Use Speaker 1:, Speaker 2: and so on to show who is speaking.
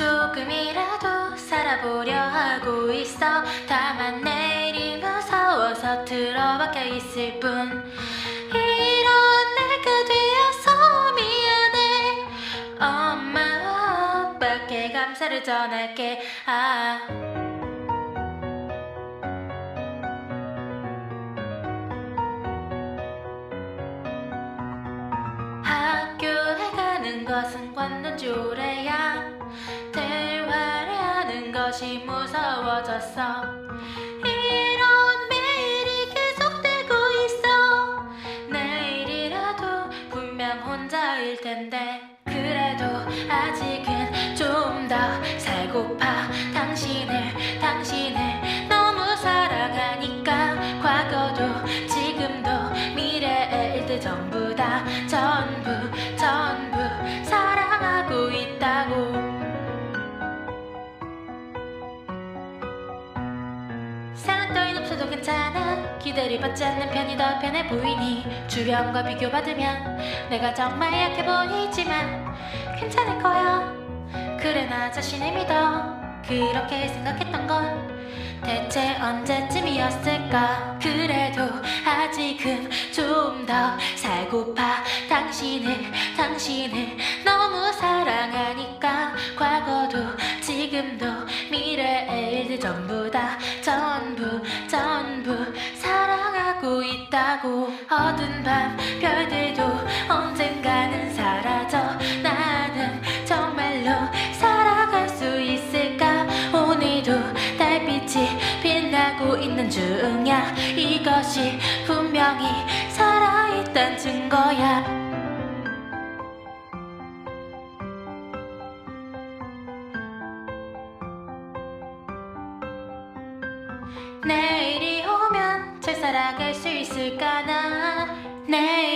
Speaker 1: 조금이라도 살아보려 하고 있어. 다만 내일이 무서워서 틀어박혀 있을 뿐. 이런 내가 되어서 미안해. 엄마 아빠께 감사를 전할게. 아. 학교에 가는 것은 관 것이 무서워졌어. 이런 매일이 계속되고 있어. 내일이라도 분명 혼자일 텐데 괜찮아. 기대를 받지 않는 편이 더 편해 보이니 주변과 비교받으면 내가 정말 약해 보이지만 괜찮을 거야. 그래 나 자신을 믿어. 그렇게 생각했던 건 대체 언제쯤이었을까? 그래도 아직은 좀 더 살고파. 당신을 당신을 너무 사랑하니까 과거도 지금도 미래의 일들 전부 다 있다고 어두운 밤 별들도 언젠가는 사라져. 나는 정말로 살아갈 수 있을까? 오늘도 달빛이 빛나고 있는 중이야. 이것이 분명히 살아있단 증거야. 내일이 살아갈 수 있을까 나? 내일